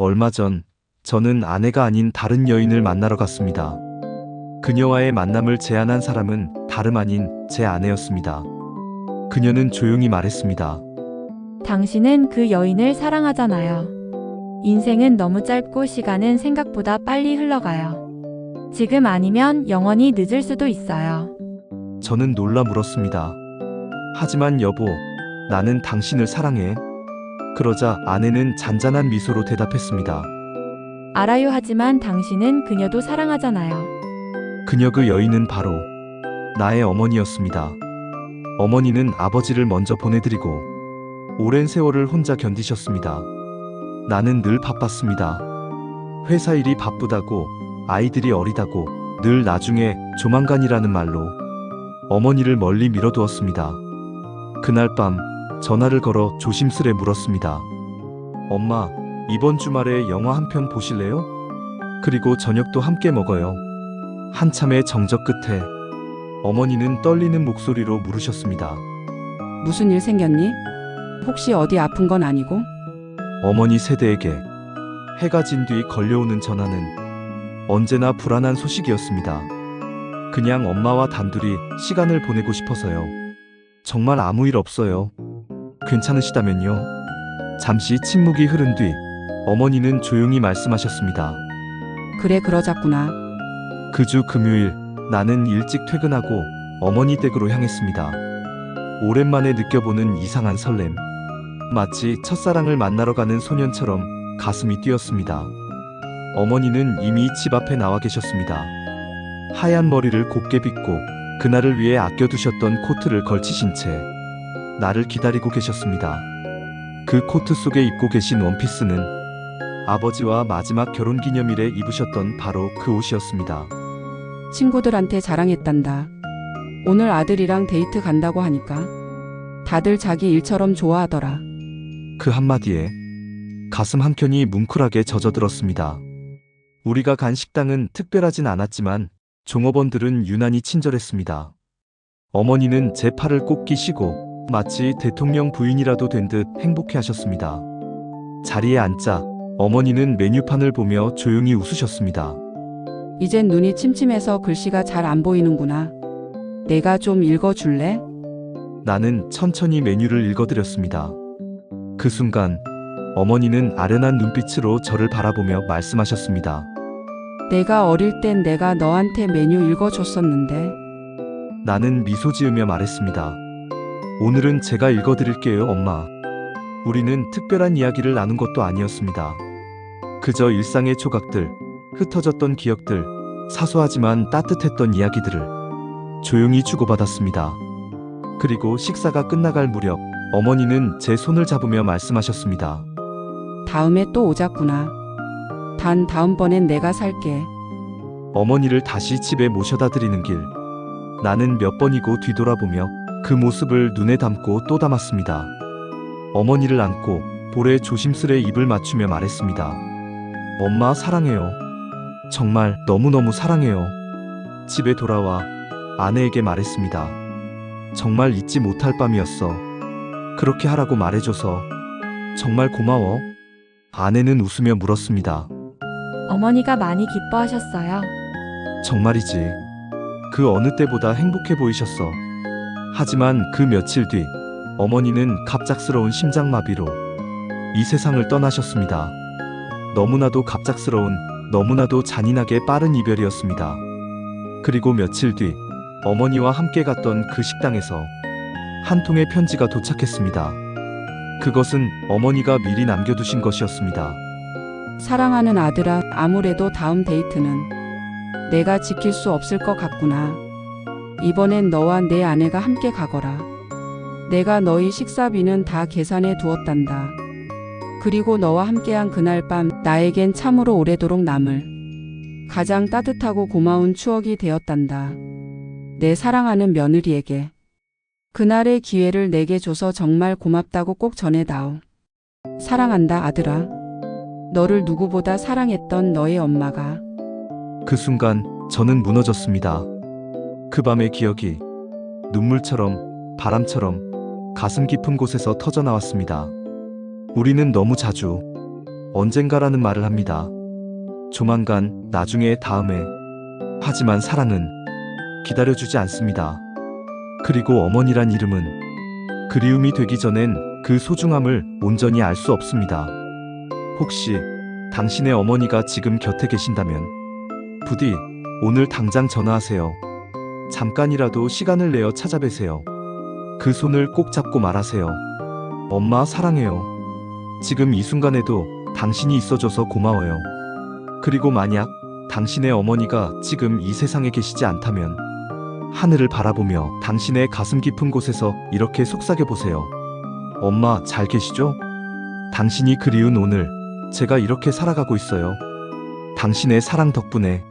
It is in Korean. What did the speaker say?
얼마 전 저는 아내가 아닌 다른 여인을 만나러 갔습니다. 그녀와의 만남을 제안한 사람은 다름 아닌 제 아내였습니다. 그녀는 조용히 말했습니다. 당신은 그 여인을 사랑하잖아요. 인생은 너무 짧고 시간은 생각보다 빨리 흘러가요. 지금 아니면 영원히 늦을 수도 있어요. 저는 놀라 물었습니다. 하지만 여보, 나는 당신을 사랑해. 그러자 아내는 잔잔한 미소로 대답했습니다. 알아요 하지만 당신은 그녀도 사랑하잖아요. 그녀 그 여인은 바로 나의 어머니였습니다. 어머니는 아버지를 먼저 보내드리고 오랜 세월을 혼자 견디셨습니다. 나는 늘 바빴습니다. 회사 일이 바쁘다고 아이들이 어리다고 늘 나중에 조만간이라는 말로 어머니를 멀리 밀어두었습니다. 그날 밤 전화를 걸어 조심스레 물었습니다. 엄마, 이번 주말에 영화 한 편 보실래요? 그리고 저녁도 함께 먹어요. 한참의 정적 끝에 어머니는 떨리는 목소리로 물으셨습니다. 무슨 일 생겼니? 혹시 어디 아픈 건 아니고? 어머니 세대에게 해가 진 뒤 걸려오는 전화는 언제나 불안한 소식이었습니다. 그냥 엄마와 단둘이 시간을 보내고 싶어서요. 정말 아무 일 없어요. 괜찮으시다면요. 잠시 침묵이 흐른 뒤 어머니는 조용히 말씀하셨습니다. 그래 그러자꾸나. 그 주 금요일 나는 일찍 퇴근하고 어머니 댁으로 향했습니다. 오랜만에 느껴보는 이상한 설렘. 마치 첫사랑을 만나러 가는 소년처럼 가슴이 뛰었습니다. 어머니는 이미 집 앞에 나와 계셨습니다. 하얀 머리를 곱게 빗고 그날을 위해 아껴두셨던 코트를 걸치신 채 나를 기다리고 계셨습니다. 그 코트 속에 입고 계신 원피스는 아버지와 마지막 결혼 기념일에 입으셨던 바로 그 옷이었습니다. 친구들한테 자랑했단다. 오늘 아들이랑 데이트 간다고 하니까 다들 자기 일처럼 좋아하더라. 그 한마디에 가슴 한켠이 뭉클하게 젖어들었습니다. 우리가 간 식당은 특별하진 않았지만 종업원들은 유난히 친절했습니다. 어머니는 제 팔을 꼭 끼시고 마치 대통령 부인이라도 된 듯 행복해 하셨습니다. 자리에 앉자 어머니는 메뉴판을 보며 조용히 웃으셨습니다. 이젠 눈이 침침해서 글씨가 잘 안 보이는구나. 내가 좀 읽어줄래? 나는 천천히 메뉴를 읽어드렸습니다. 그 순간 어머니는 아련한 눈빛으로 저를 바라보며 말씀하셨습니다. 내가 어릴 땐 내가 너한테 메뉴 읽어줬었는데 나는 미소 지으며 말했습니다. 오늘은 제가 읽어드릴게요, 엄마. 우리는 특별한 이야기를 나눈 것도 아니었습니다. 그저 일상의 조각들, 흩어졌던 기억들, 사소하지만 따뜻했던 이야기들을 조용히 주고받았습니다. 그리고 식사가 끝나갈 무렵 어머니는 제 손을 잡으며 말씀하셨습니다. 다음에 또 오자꾸나. 단 다음번엔 내가 살게. 어머니를 다시 집에 모셔다 드리는 길. 나는 몇 번이고 뒤돌아보며 그 모습을 눈에 담고 또 담았습니다. 어머니를 안고 볼에 조심스레 입을 맞추며 말했습니다. 엄마 사랑해요. 정말 너무너무 사랑해요. 집에 돌아와 아내에게 말했습니다. 정말 잊지 못할 밤이었어. 그렇게 하라고 말해줘서 정말 고마워. 아내는 웃으며 물었습니다. 어머니가 많이 기뻐하셨어요. 정말이지. 그 어느 때보다 행복해 보이셨어. 하지만 그 며칠 뒤 어머니는 갑작스러운 심장마비로 이 세상을 떠나셨습니다. 너무나도 갑작스러운, 너무나도 잔인하게 빠른 이별이었습니다. 그리고 며칠 뒤 어머니와 함께 갔던 그 식당에서 한 통의 편지가 도착했습니다. 그것은 어머니가 미리 남겨두신 것이었습니다. 사랑하는 아들아, 아무래도 다음 데이트는 내가 지킬 수 없을 것 같구나. 이번엔 너와 내 아내가 함께 가거라. 내가 너희 식사비는 다 계산해 두었단다. 그리고 너와 함께한 그날 밤 나에겐 참으로 오래도록 남을 가장 따뜻하고 고마운 추억이 되었단다. 내 사랑하는 며느리에게 그날의 기회를 내게 줘서 정말 고맙다고 꼭 전해다오. 사랑한다 아들아. 너를 누구보다 사랑했던 너의 엄마가 그 순간 저는 무너졌습니다. 그 밤의 기억이 눈물처럼 바람처럼 가슴 깊은 곳에서 터져 나왔습니다. 우리는 너무 자주 언젠가라는 말을 합니다. 조만간, 나중에, 다음에. 하지만 사랑은 기다려주지 않습니다. 그리고 어머니란 이름은 그리움이 되기 전엔 그 소중함을 온전히 알 수 없습니다. 혹시 당신의 어머니가 지금 곁에 계신다면 부디 오늘 당장 전화하세요. 잠깐이라도 시간을 내어 찾아뵈세요. 그 손을 꼭 잡고 말하세요. 엄마 사랑해요. 지금 이 순간에도 당신이 있어줘서 고마워요. 그리고 만약 당신의 어머니가 지금 이 세상에 계시지 않다면 하늘을 바라보며 당신의 가슴 깊은 곳에서 이렇게 속삭여 보세요. 엄마 잘 계시죠? 당신이 그리운 오늘 제가 이렇게 살아가고 있어요. 당신의 사랑 덕분에